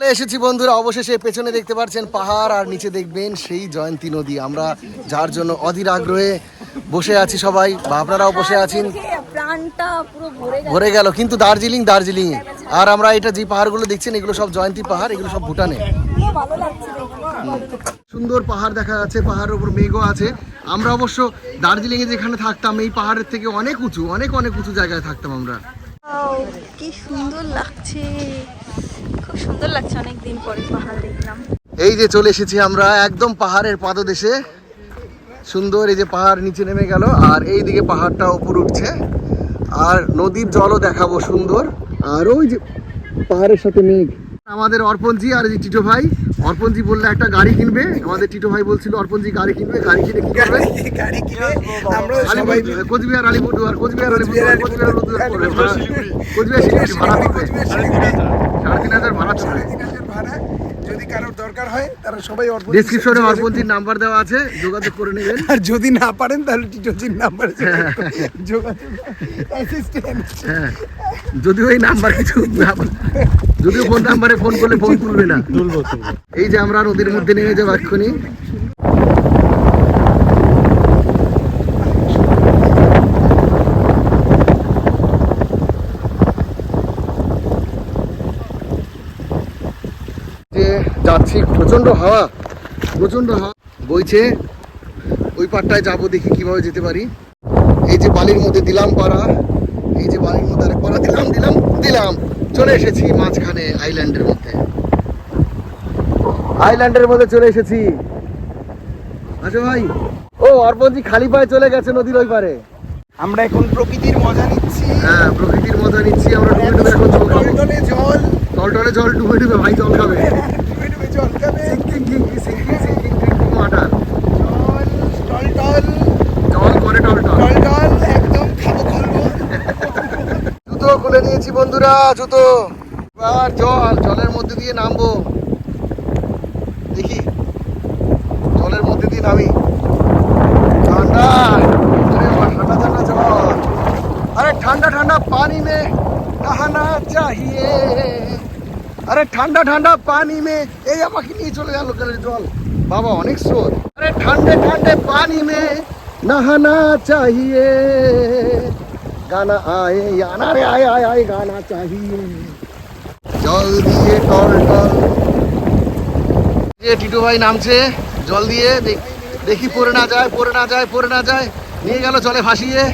এসেছি বন্ধুরা অবশেষে পেছনে দেখতে পাচ্ছেন পাহাড় আর নিচে দেখবেন সেই জয়ন্তী নদী। আমরা যার জন্য অধীর আগ্রহে বসে আছি সবাই বা আপনারাও বসে আছেন। ভরে গেল। কিন্তু দার্জিলিং দার্জিলিং। আর আমরা এটা যে পাহাড়গুলো দেখছেন এগুলো সব জয়ন্তী পাহাড় এগুলো সব ভুটানে। সুন্দর পাহাড় দেখা যাচ্ছে পাহাড়ের উপর মেঘও আছে। আমরা অবশ্য দার্জিলিং এ যেখানে থাকতাম এই পাহাড়ের থেকে অনেক উঁচু অনেক অনেক উঁচু জায়গায় থাকতাম আমরা। কি সুন্দর লাগছে। সুন্দর লাগছে অনেক দিন পরে পাহাড় দেখলাম। এই যে চলে এসেছি আমরা একদম পাহাড়ের পাদদেশে। সুন্দর এই যে পাহাড় নিচে নেমে গেল আর এই দিকে পাহাড়টা উপর উঠছে। আর নদীর জলও দেখাবো সুন্দর। আর ওই যে পাহাড়ের সাথে মেঘ। আমাদের অর্পণজি আর এই যে টিটো ভাই অর্পণজি বললে একটা গাড়ি কিনবে। আমাদের টিটো ভাই বলছিল অর্পণজি গাড়ি কিনবে গাড়ি কিনে কি করবে? গাড়ি কিনে আমরা আলিপুর সবাই কোচবিহার আলিপুরদুয়ার কোচবিহার আলিপুরদুয়ার কোচবিহার আলিপুরদুয়ার কোচবিহার শিলিগুড়ি ভাড়া সাড়ে তিন হাজার ভাড়া তুলবে তিন হাজার ভাড়া যদি কারোর দরকার হয় তারা সবাই অর্পণ ডিসক্রিপশনে অর্পণজির নাম্বার দেওয়া আছে যোগাযোগ করে নেবেন। আর যদি না পারেন তাহলে টিটোজির নাম্বার যোগাযোগ অ্যাসিস্ট্যান্ট হ্যাঁ। যদিও এই নাম্বার কিছু যদিও ফোন নাম্বারে ফোন করলে ফোন তুলবে না। এই যে আমরা নদীর মধ্যে নেমে যাব এক্ষুনি যে যাচ্ছি প্রচণ্ড হাওয়া প্রচণ্ড হাওয়া। বইছে ওই পাটটায় যাব দেখি কীভাবে যেতে পারি। এই যে বালির মধ্যে দিলাম পাড়া এই যে বালির মধ্যে আরেক পাড়া দিলাম দিলাম দিলাম। চলে এসেছি মাঝখানে আইল্যান্ডের মধ্যে। আইল্যান্ডের মধ্যে চলে এসেছি। আচ্ছা ভাই ও অর্পণজি খালি পায়ে চলে গেছে নদীর ওই পারে আমরা এখন প্রকৃতির মজা নিচ্ছি। হ্যাঁ প্রকৃতির মজা নিচ্ছি আমরা ডুবে ডুবে এখন জল খাব। জল। টলটলে জল ডুবে ডুবে ভাই জল খাবে। জুতো খুলে নিয়েছি বন্ধুরা জুতো এবার জল জলের মধ্যে দিয়ে নামবো। দেখি, জলের মধ্যে দিয়ে নামি। ঠান্ডা আরে ঠান্ডা ঠান্ডা জল আরে, ঠান্ডা ঠান্ডা, পানি মে নহানা চাহিয়ে। আরে ঠান্ডা ঠান্ডা পানি মে, এই আমাকে নিয়ে চলে গেল জল। বাবা, অনেক স্রোত। আরে ঠান্ডে ঠান্ডে পানি মে, নহানা চাহিয়ে। গানা আয়ে, আনা রে, আয় আয় আয়, গানা চাহিয়ে। জল দিয়ে টল টল। যে টিটু ভাই নামছে, জল দিয়ে। দেখ- পড়ে না যায়, পড়ে না যায়, পড়ে না যায়। নিয়ে গেল জলে ভাসিয়ে,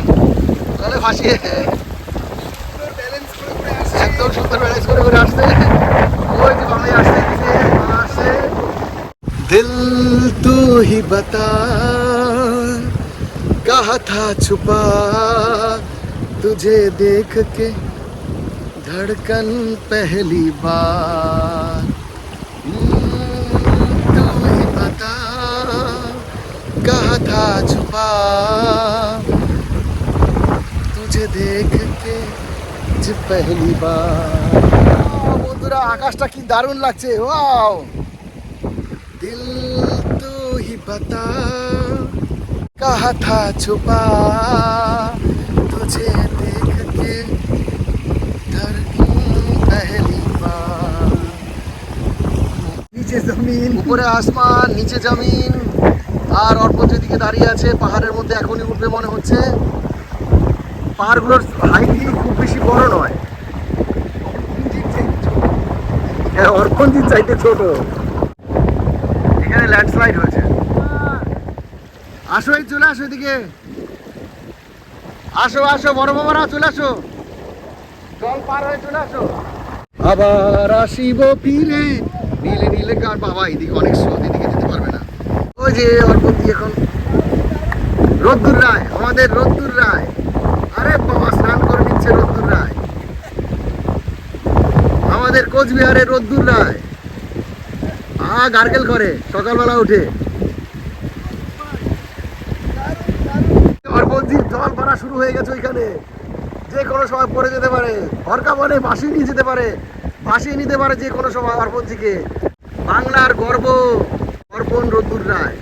জলে আসছে একদম সুন্দর ব্যালেন্স করে করে আসছে। দিল তু হি বতা कहा था छुपा तुझे देख के धड़कन पहली बार हम्म, तू ही बता कहा था छुपा तुझे देख के যে পহলি বার বন্ধুরা আকাশটা কি দারুণ লাগছে ওয়াও দিল তো হি বতা कहा था छुपा तुझे देख के धड़कन पहली बार নিচে জমিন উপরে আসমান নিচে জমিন আর অর্পণ যেদিকে দাঁড়িয়ে আছে পাহাড়ের মধ্যে এখনই উঠবে মনে হচ্ছে পাহাড়গুলোর হাইট খুব বেশি বড় নয় হ্যাঁ অর্পণজির চাইতে ছোট এখানে ল্যান্ডস্লাইড হয়েছে। আসো এই, চলে আসো এদিকে। আসো আসো, বড় বাবারা চলে আসো। জল পার হয়ে চলে আসো। আবার আসিব ফিরে। নীলে নীলে কার বাবা, এদিকে অনেক স্রোত, এদিকে যেতে পারবে না। ওই যে অর্পণজি এখন। রোদ্দুর রায়, আমাদের রোদ্দুর রায়। আরে বাবা, স্নান করে নিচ্ছে রোদ্দুর রায়। আমাদের কোচবিহারের রোদ্দুর রায়। আ গার্গেল করে সকালবেলা উঠে। অর্পণজি জল ভরা শুরু হয়ে গেছে ওইখানে। যে কোনো সময় পড়ে যেতে পারে। হরকা বনে ভাসিয়ে নিয়ে যেতে পারে। ভাসিয়ে নিতে পারে যে কোনো সময় অর্পণজিকে। বাংলার গর্ব অর্পণ রোদ্দুর রায়।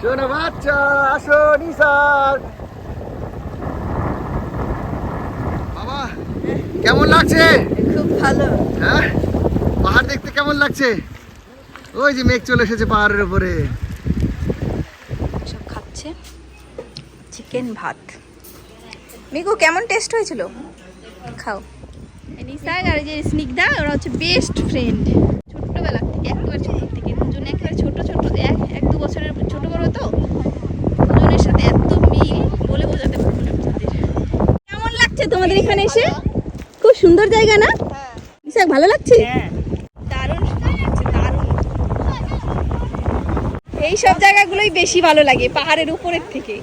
শোনো বাচ্চা আসো নিসার বাবা কেমন লাগছে? খুব ভালো। হ্যাঁ? লাগছে? ওই যে মেঘ চলে এসেছে পাহাড়ের উপরে। সব খাচ্ছে। চিকেন ভাত। মিকু কেমন টেস্ট হয়েছিল? খাও। নিসাগ আর যে স্নিগ্ধা ওরা হচ্ছে বেস্ট ফ্রেন্ড ছোট্টবেলা থেকে একেবারে ছোট থেকে দুজনে একেবারে ছোট ছোট এক এক দু বছরের ছোট বড় তো দুজনের সাথে এত মিল বলে বোঝাতে পারব না আপনাদের কেমন লাগছে তোমাদের এখানে এসে? খুব সুন্দর জায়গা না? নিসাগ ভালো লাগছে? দারুণ সুন্দর লাগছে দারুণ এই সব জায়গাগুলোই বেশি ভালো লাগে পাহাড়ের উপরের থেকে।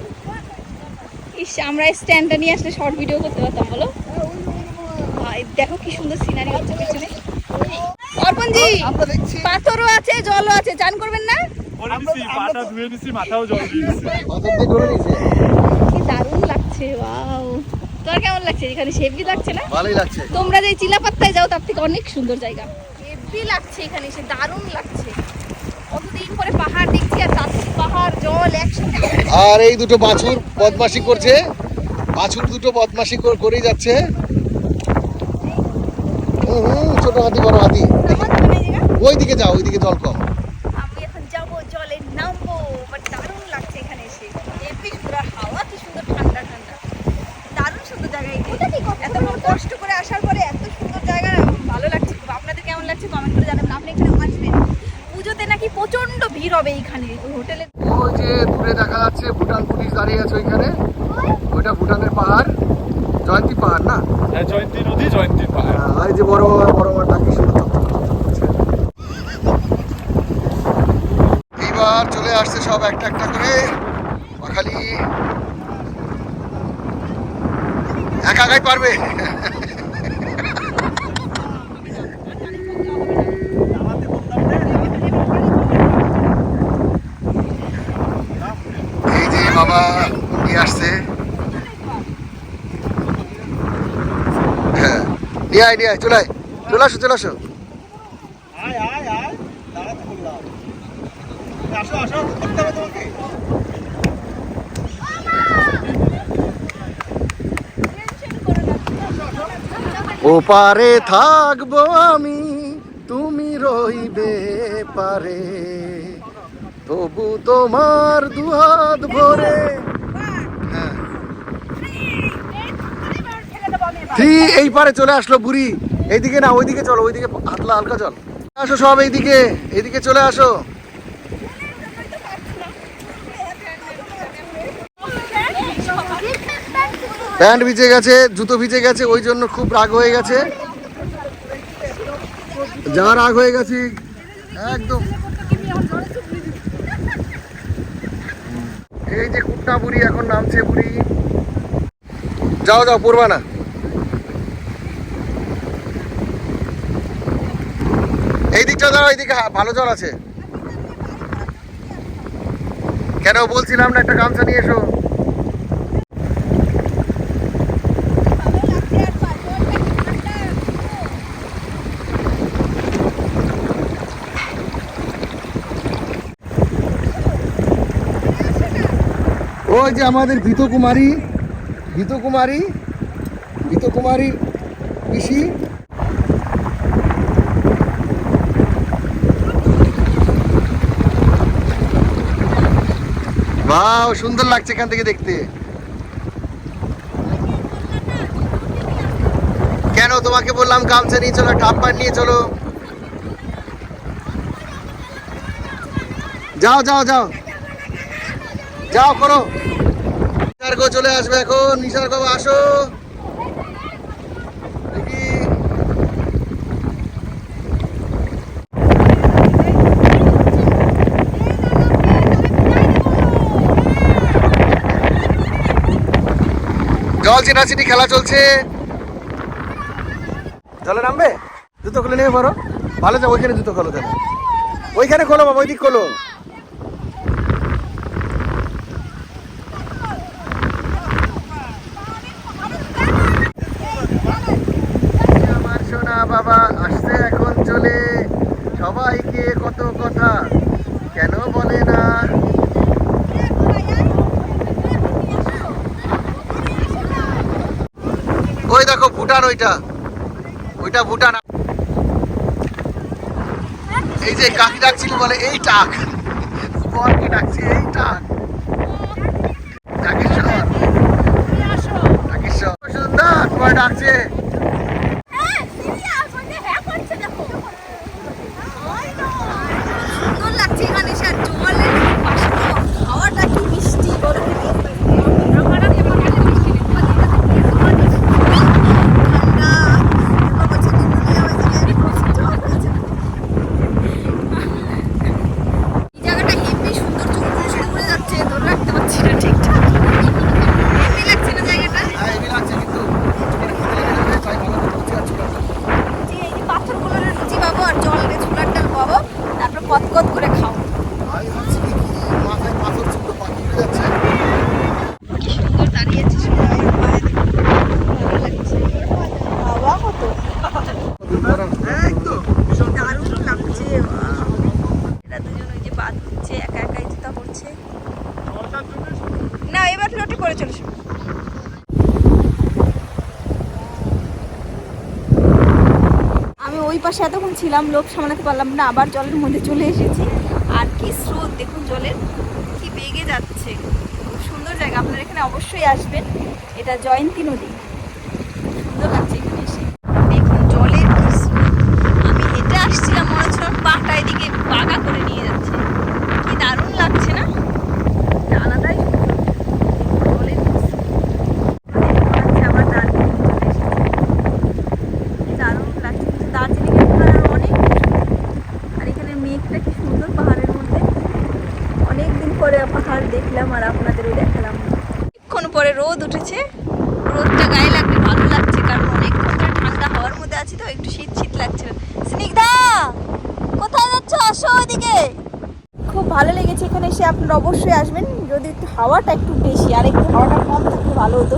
ইস আমরা স্ট্যান্ডটা নিয়ে আসলে শর্ট ভিডিও করতে পারতাম বলো? দেখো কি সুন্দর সিনারি হচ্ছে পেছনে। অর্পণজি পাথরও আছে জলও আছে চান করবেন না? কি দারুণ লাগছে ওয়াও তোর কেমন লাগছে? এখানে লাগছে না? ভালোই লাগছে। তোমরা যে চিলাপাত্তায় যাও তার থেকে অনেক সুন্দর জায়গা। হেভি লাগছে এখানে এসে দারুণ লাগছে। কতদিন পরে পাহাড় দেখছি আর পাহাড় জল একসাথে আর এই দুটো বাছুর বদমাশি করছে। বাছুর দুটো বদমাশি করে করেই যাচ্ছে। ছোট হাতি বড় হাতি। ওই দিকে যাও ওই দিকে জল কম আমি এখন যাব জলে নামবো বাট দারুণ লাগছে এখানে এসে হেভি সুন্দর আর হাওয়া কি সুন্দর ঠান্ডা ঠান্ডা দারুণ সুন্দর জায়গা এটা এত কষ্ট করে আসার পরে এত সুন্দর জায়গা না, ভালো লাগছে খুব আপনাদের কেমন লাগছে কমেন্ট করে জানাবেন আপনি এখানে আসবেন পুজোতে নাকি প্রচণ্ড ভিড় হবে এইখানে ওই হোটেলে। ওই যে দূরে দেখা যাচ্ছে ভুটান পুলিশ দাঁড়িয়ে আছে ওইখানে। ওইটা ভুটানের পাহাড় জয়ন্তী পাহাড় না? হ্যাঁ জয়ন্তী নদী জয়ন্তী পাহাড়। আর এই যে বড় বড় বড় বড় টাকি। এইবার চলে আসছে সব একটা একটা করে। খালি একা একাই পারবে এই যে বাবা নিয়ে আসছে। হ্যাঁ নিয়ে আয় নিয়ে আয় চলে আয় চলে আসো চলে আসো। ওপারে থাকব আমি তুমি রইবে পারে। তবু তোমার দুহাত ভরে। হ্যাঁ। এই পারে চলে আসলো বুড়ি? এইদিকে না, ওইদিকে চলো, ওইদিকে হাতলা হালকা চল। আসো সব এইদিকে এইদিকে চলে আসো। প্যান্ট ভিজে গেছে, জুতো ভিজে গেছে, ওই জন্য খুব রাগ হয়ে গেছে। যা রাগ হয়ে গেছে, একদম। এই যে কুট্টা বুড়ি এখন নামছে বুড়ি। যাও যাও, পড়বা না। এই দিকটা দাও এইদিকে ভালো জল আছে। কেন বলছিলাম না, একটা গামছা নিয়ে এসো। ওই যে আমাদের ভীত কুমারী ভীত কুমারী ভীত কুমারী পিসি। বাহ, সুন্দর লাগছে এখান থেকে দেখতে। কেন তোমাকে বললাম গামছা নিয়ে চলো টাপ্পার নিয়ে চলো। যাও যাও যাও। যাও করো। নিসার্গ চলে আসবে এখন। নিসার্গ, আসো। জল চিনাচিনি খেলা চলছে। জলে নামবে? জুতো খুলে নিয়ে পারো ভালো যাও ওইখানে জুতো খোলো তাহলে। ওইখানে খোলো বাবা, ওইদিক খোলো আমার সোনা বাবা আসছে এখন চলে সবাইকে কত কথা কেন বলে না ওই দেখো ভুটান ওইটা। ওইটা ভুটান। এই যে কাকি ডাকছিল বলে এই টাক বরকে ডাকছি এই টাক ডাকেশ্বর ডাকেশ্বর সুন্দর তোমার ডাকছে সুন্দর লাগছে এখানে এসে আর জলের পাশে তো হাওয়াটা কি মিষ্টি বরফে জায়গাটা হেভি সুন্দর চুল করে ঘুরে যাচ্ছে ধরে রাখতে পারছি না ঠিকঠাক হেভি লাগছে না জায়গাটা হ্যাঁ এমনি লাগছে কিন্তু মানে খেতে লেগে যাবে তাই ভালো করে বুঝতে পারছি না। যে এই যে পাথরগুলোর রুচি পাবো আর জলের ছোলার ডাল পাবো তারপর কতকত করে খাও আমি ভাবছি কি মাথায় পাথর ছিল পাখি উড়ে যাচ্ছে কি সুন্দর দাঁড়িয়েছে সবাই পায়ে দেখো। ভালো লাগছে বাবা কত একদম দারুণ লাগছে বাহ। এরা দুজন ওই যে বাদ দিচ্ছে একা একাই জুতা পড়ছে না এবার ফ্লোটে করে চলেছে আমি ওই পাশে এতক্ষণ ছিলাম লোক সামলাতে পারলাম না আবার জলের মধ্যে চলে এসেছি। আর কি স্রোত দেখুন জলের কি বেগে যাচ্ছে। খুব সুন্দর জায়গা আপনারা এখানে অবশ্যই আসবেন। এটা জয়ন্তী নদী সুন্দর লাগছে এখানে এসে দেখুন জলের কি স্রোত আমি হেঁটে আসছিলাম মনে হচ্ছিল আমার পাটা এদিকে বাঁকা করে নিয়ে যাচ্ছে কি দারুণ লাগছে না এটা আলাদাই সুন্দর। জলের কি স্রোত। দেখতে পাচ্ছি আবার দার্জিলিং চলে এসেছি দারুণ লাগছে কিন্তু দার্জিলিং এর পাহাড় অনেক উঁচু। আর এখানে মেঘটা কি সুন্দর পাহাড়ের মধ্যে অনেক দিন পরে পাহাড় দেখলাম আর আপনাদেরও দেখালাম অনেকক্ষণ পরে রোদ উঠেছে। রোদটা গায়ে লাগবে ভালো লাগছে কারণ অনেকক্ষণ ধরে ঠান্ডা হওয়ার মধ্যে আছি তো একটু শীত শীত লাগছিল স্নিগ্ধা কোথায় যাচ্ছ? আসো ওদিকে খুব ভালো লেগেছে এখানে এসে আপনারা অবশ্যই আসবেন। যদি একটু হাওয়াটা একটু বেশি আর একটু হাওয়াটা কম থাকলে ভালো হতো।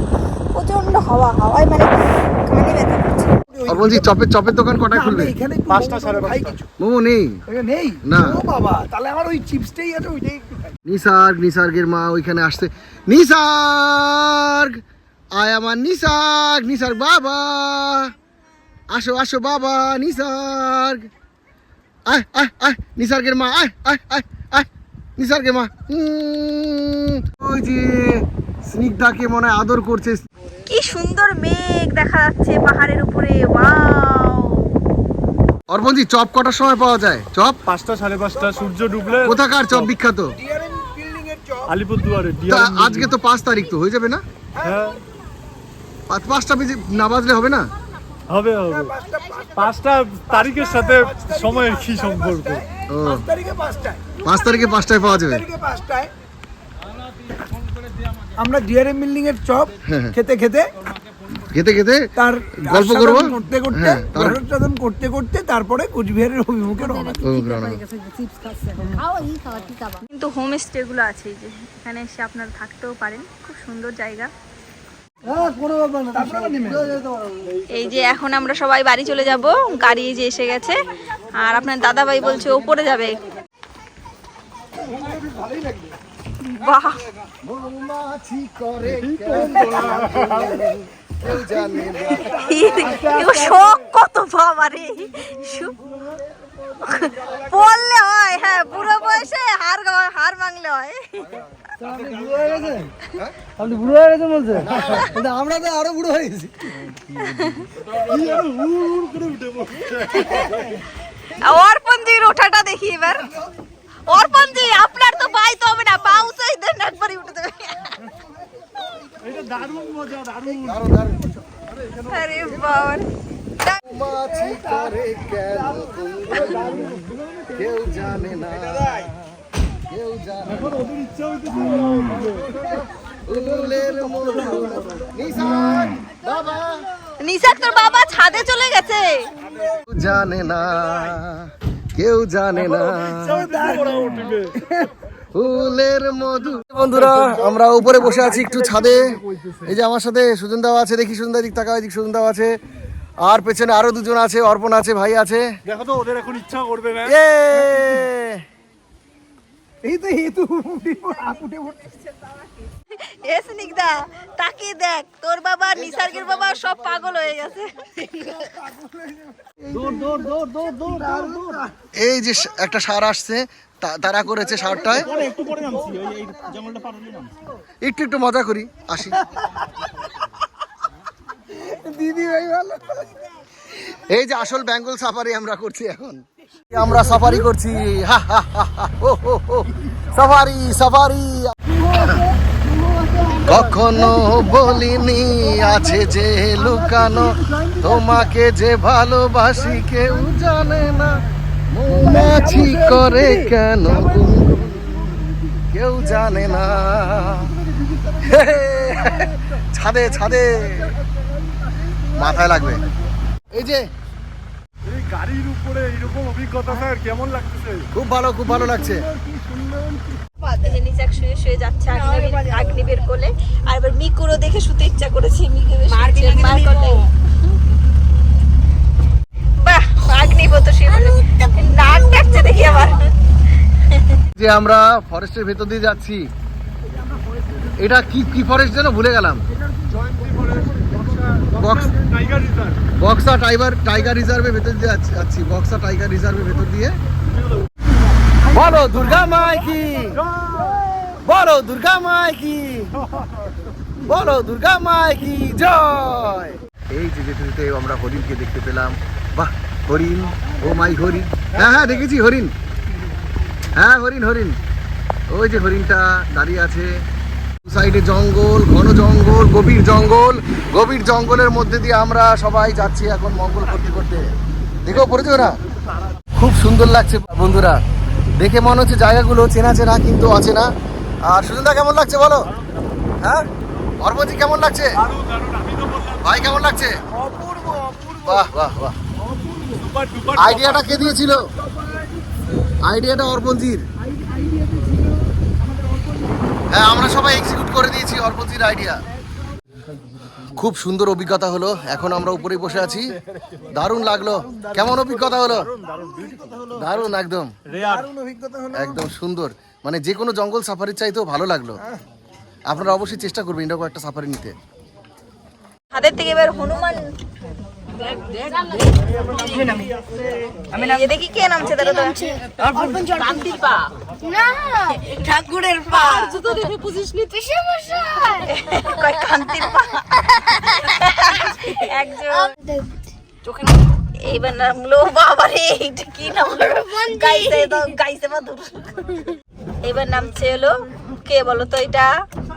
প্রচণ্ড হাওয়া হাওয়ায় মানে কানে ব্যথা করছে। আর বলছি চপের চপের দোকান কটায় খুলবে? এখানে পাঁচটা সাড়ে খাই পাঁচটা। কিছু। মোমো নেই? নেই? না। বাবা তাহলে আমার ওই চিপসটাই আছে ওইটাই নিসার্গ নিসার্গের মা ওইখানে আসছে। নিসার্গ! আয় আমার নিসার্গ নিসার্গ বাবা! আসো আসো বাবা নিসার্গ! আয় আয় আয় নিসার্গের মা আয় আয় আয় আয় নিসার্গের মা। উম, ওই যে স্নিগ্ধাকে মনে হয় আদর করছে। কি সুন্দর মেঘ দেখা যাচ্ছে পাহাড়ের উপরে ওয়াও! অর্পণজি চপ কটার সময় পাওয়া যায়? চপ? পাঁচটা সাড়ে পাঁচটা সূর্য ডুবলে কোথাকার চপ বিখ্যাত ডিআরএম বিল্ডিং এর চপ আলিপুরদুয়ারে আজকে তো পাঁচ তারিখ তো হয়ে যাবে না? হ্যাঁ। পাঁচ- পাঁচটা বেজে না বাজলে হবে না? হবে হবে। পাঁচটা তারিখের সাথে সময়ের কি সম্পর্ক? পাঁচ তারিখে পাঁচটায় পাওয়া যাবে। আমরা ডিআরএম বিল্ডিং এর চপ হ্যাঁ। খেতে খেতে খেতে খেতে তার গল্প করব? করতে করতে হ্যাঁ, করতে করতে তারপরে কোচবিহারের অভিমুখে রওনা কিন্তু হোম স্টেগুলো আছে এই যে এখানে এসে আপনারা থাকতেও পারেন খুব সুন্দর জায়গা। এই যে এখন আমরা সবাই বাড়ি চলে যাব গাড়ি এই যে এসে গেছে আর আপনার দাদাভাই বলছে ওপরে যাবে। বাহ! শখ কত বাবা রে বললে হয় হ্যাঁ বুড়ো বয়সে হার হার ভাঙলে হয়। আপনি বুড়ো হয়ে গেছে বলছে আমরা তো আরও বুড়ো হয়ে গেছি। অর্পণজির ওঠাটা দেখি এবার। অর্পণজি আপনার তো পাই তো হবে না পা উঁচাই দেন একবারই উঠে দেবে এটা দারুণ মজা দারুণ দাঁড়াও, দাঁড়াও। আরে বাবা মৌমাছি করে কেন কেউ জানে না। কেউ জানে। ওদের ইচ্ছা উল্লের বাবা। নিশাক তোর বাবা ছাদে চলে গেছে। কেউ জানে না। কেউ জানে না। ফুলের মধু। বন্ধুরা আমরা উপরে বসে আছি একটু ছাদে। এই যে আমার সাথে সুজন দাও আছে দেখি সুজন দিক সুজন দাও আছে। আর পেছনে আরও দুজন আছে অর্পণ আছে ভাই আছে। দেখো তো ওদের এখন ইচ্ছা করবে না এই তো এই তো। এ স্নিগ্ধা তাকে দেখ তোর বাবা নিসার্গের বাবা সব পাগল হয়ে গেছে। এই যে একটা সার আসছে তারা করেছে সারটায়। একটু একটু মজা করি আসি। দিদি ভাই ভালো। এই যে আসল বেঙ্গল সাফারি আমরা করছি এখন। আমরা সাফারি করছি হা হা হা হা, হো, হো, হো। Safari safari. কখনো বলিনি আছে যে লুকানো। তোমাকে যে ভালোবাসি কেউ জানে না। মৌমাছি করে কেন কেউ জানে না। ছাদে ছাদে। মাথায় লাগবে। এই যে। এই গাড়ির উপরে এরকম অভিজ্ঞতা স্যার কেমন লাগতেছে? খুব ভালো খুব ভালো লাগছে। শুয়ে শুয়ে যাচ্ছে আগ্নেবের কোলে। আর এবার মিকুরও দেখে শুতে ইচ্ছা করেছে মিকু মার যে আমরা ফরেস্টের ভেতর দিয়ে যাচ্ছি, এটা কি কি ফরেস্ট যেন ভুলে গেলাম? বক্স টাইগার টাইগার রিজার্ভের ভেতর দিয়ে যাচ্ছি- বক্সা টাইগার রিজার্ভের ভেতর দিয়ে। বলো দুর্গা মায় কি বলো দুর্গা মায় কি বলো দুর্গা মায় জয়! এই যে যেতে যেতে আমরা হরিণকে দেখতে পেলাম। বাহ! হরিণ ও মাই হরিণ। হ্যাঁ হ্যাঁ দেখেছি হরিণ। হ্যাঁ হরিণ হরিণ। ওই যে হরিণটা দাঁড়িয়ে আছে। সাইডে জঙ্গল ঘন জঙ্গল গভীর জঙ্গল। গভীর জঙ্গলের মধ্যে দিয়ে আমরা সবাই যাচ্ছি এখন মঙ্গল করতে করতে। দেখো পড়েছে ওরা? খুব সুন্দর লাগছে বন্ধুরা। দেখে মনে হচ্ছে জায়গাগুলো চেনা চেনা কিন্তু আছে না আর সুজনদা কেমন লাগছে বলো? হ্যাঁ? অর্বজি কেমন লাগছে? ভাই কেমন লাগছে? বাহ বাহ বাহ। আইডিয়াটা কে দিয়েছিল? আইডিয়াটা অর্পণজির। হ্যাঁ আমরা সবাই এক্সিকিউট করে দিয়েছি অর্পণজির আইডিয়া। খুব সুন্দর অভিজ্ঞতা হলো। এখন আমরা উপরে বসে আছি। দারুণ লাগল। কেমন অভিজ্ঞতা হলো? দারুণ একদম। রেয়ার অভিজ্ঞতা হলো। একদম সুন্দর। মানে যে কোনো জঙ্গল সাফারির চাইতেও ভালো লাগল। আপনারা অবশ্যই চেষ্টা করবেন এরকম একটা সাফারি নিতে। হাতের থেকে এবার হনুমান দেখি কে নামছে দাদা ঠাকুরের পা। জুতো দেখে বুঝিস নি? কান্তির পা? একজন এইবার নামলো বাবা রে এটা কি নামলো গাইছে গাইছে এবার নামছে হলো কে বলো তো এটা?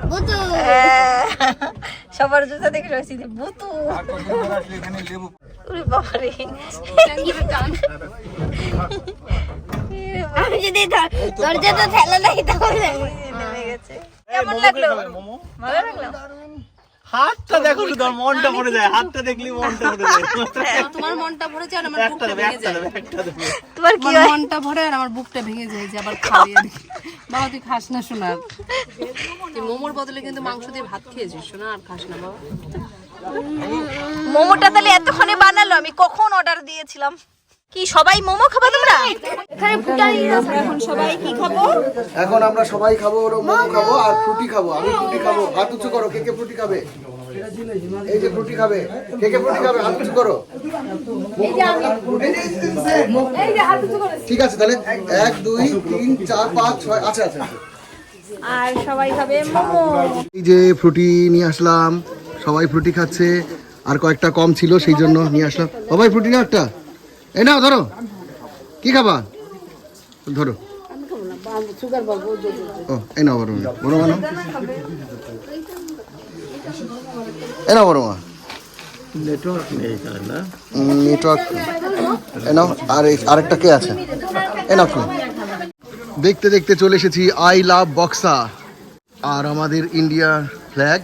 বুতু। হ্যাঁ, সবার জুতা দেখে রয়েছি বুতু। উরে বাবারে। আমি যদি দরজা তো ঠেলা নাই তাহলে। নেমে গেছে। কেমন লাগল? ভালো লাগল? হাতটা দেখো শুধু মনটা পড়ে যায়। হাতটা দেখলি মনটা পড়ে যায়। তোমার মনটা ভরে যায় আমার বুকটা ভেঙে যায়। তোমার কি মনটা ভরে আর আমার বুকটা ভেঙে যায় যে আবার আর বাবা তুই খাস না শোনা তুই মোমোর বদলে কিন্তু মাংস দিয়ে ভাত খেয়েছিস শোনা আর খাস না বাবা। মোমোটা তাহলে এতক্ষণে বানালো আমি কখন অর্ডার দিয়েছিলাম? কি সবাই মোমো খাবে তোমরা? এখানে এখন সবাই কি খাব? এখন আমরা সবাই খাব হলো মোমো খাব আর ফ্রুটি খাব। আমি ফ্রুটি খাব। হাত উঁচু করো কে কে ফ্রুটি খাবে? এই যে ফ্রুটি খাবে। কে কে ফ্রুটি খাবে? হাত উঁচু করো। ঠিক আছে তাহলে এক দুই তিন চার পাঁচ ছয় আচ্ছা আচ্ছা আচ্ছা। আর সবাই খাবে মোমো। এই যে ফ্রুটি নিয়ে আসলাম। সবাই ফ্রুটি খাচ্ছে। আর কয়েকটা কম ছিল সেই জন্য নিয়ে আসলাম। সবাই ফ্রুটি না একটা। এই নাও, ধরো। কি খাবা? ধরো। ও, এই নাও বড় বড় মা এই নাও বড় মা নেটওয়ার্ক এই নাও, আর এই- আরেকটা কে আছে? এ দেখতে দেখতে চলে এসেছি আই লাভ বক্সা। আর আমাদের ইন্ডিয়া ফ্ল্যাগ।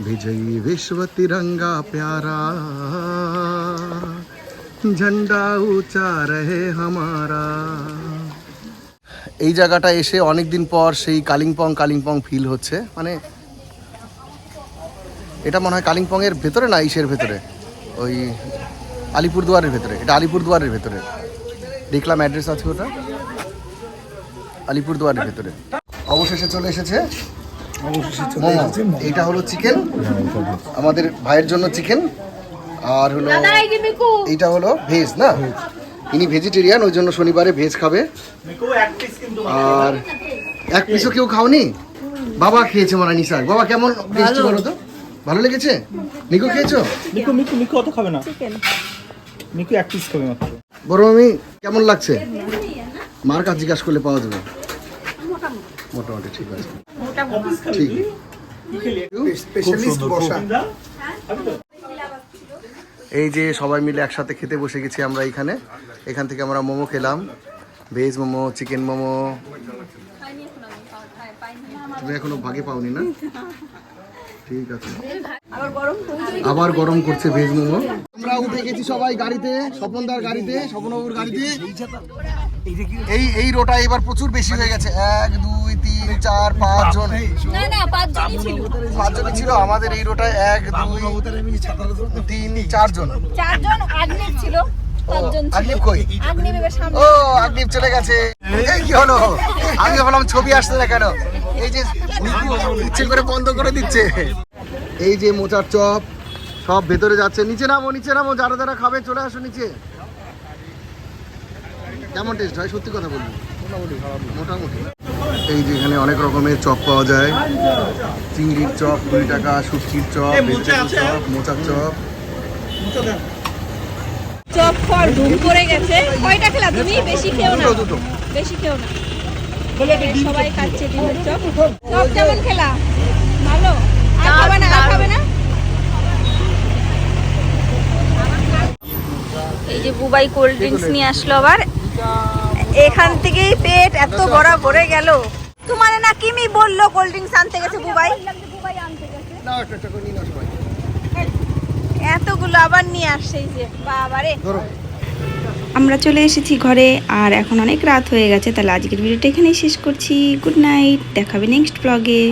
বিজয়ী বিশ্ব তিরঙ্গা প্যারা। ঝন্ডা উঁচা রহে হামারা এই জায়গাটা এসে অনেক দিন পর সেই কালিম্পং কালিম্পং ফিল হচ্ছে। মানে এটা মনে হয় কালিম্পংয়ের ভেতরে না ইসের ভেতরে? ওই আলিপুরদুয়ারের ভেতরে। এটা আলিপুরদুয়ারের ভেতরে। দেখলাম অ্যাড্রেস আছে ওটা। আলিপুরদুয়ারের ভেতরে। অবশেষে চলে এসেছে। এইটা হলো চিকেন আমাদের ভাইয়ের জন্য চিকেন আর হলো এইটা হলো ভেজ না? ইনি ভেজিটেরিয়ান ওই জন্য শনিবারে ভেজ খাবে। মিকু এক পিস আর এক পিসও কেউ খাওনি? বাবা খেয়েছে মানে নিশাক বাবা কেমন টেস্টি বলো তো? ভালো লেগেছে? নিকো খেয়েছো? মিকু মিকু মিকু অত খাবে না। মিকু এক পিস খাবে মাত্র। বড় আমি কেমন লাগছে? মার কাছে জিজ্ঞাসা করলে পাওয়া যাবে। মোটামুটি ঠিক আছে। ঠিক। স্পেশালিস্ট বসা। এই যে সবাই মিলে একসাথে খেতে বসে গেছি আমরা এখানে। এখান থেকে আমরা মোমো খেলাম। Veg momo, chicken momo. তুমি এখনও ভাগে পাওনি না? ঠিক আছে। আবার গরম করছে ভেজ মোমো। আমরা উঠে গেছি সবাই গাড়িতে স্বপনদার গাড়িতে স্বপনবাবুর গাড়িতে। এই এই রোটা এবার প্রচুর বেশি হয়ে গেছে। এক দুই তিন চার পাঁচ জন। না না ছিল। আমাদের এই রোটায় এক দুই তিন চারজন আগ্নেয় ছিল পাঁচজন ছিল। আগ্নিব কই? আগ্নেয় এবার সামনে ও আগ্নিব চলে গেছে। এই কি হলো? আমি ভাবলাম ছবি আসছে না কেন? এই যে ইচ্ছে করে বন্ধ করে দিচ্ছে। এই যে মোচার চপ সব ভেতরে যাচ্ছে। নিচে নামো নিচে নামো যারা যারা খাবে চলে আসো নিচে। কেমন টেস্ট হয়? সত্যি কথা বলব। মোটামুটি। এই যে এখানে অনেক রকমের চপ পাওয়া যায়। চিংড়ির চপ কুড়ি টাকা শুটকির চপ? চপ মোচার চপ। চপ ফর ঘুম করে গেছে। কয়টা খেলা? তুমি বেশি খেও না। দুটো। বেশি খেও না। সবাই খাচ্ছে ডিমের চপ। চপ কেমন খেলা? ভালো। আর খাবে না আর খাবে না? এই যে বুবাই কোল্ড ড্রিঙ্কস নিয়ে আসলো আবার। এখান থেকেই পেট এত বড় ভরে গেল। তোমার না কিমি বলল কোল্ড ড্রিঙ্কস আনতে গেছে বুবাই? না একটা একটা করে নিয়ে নাও সবাই। এতগুলো আবার নিয়ে আসছে এই যে। বাবারে। ধরো। আমরা চলে এসেছি ঘরে, আর এখন অনেক রাত হয়ে গেছে, তাহলে আজকের ভিডিওটা এখানেই শেষ করছি। গুড নাইট, দেখাবে নেক্সট ব্লগে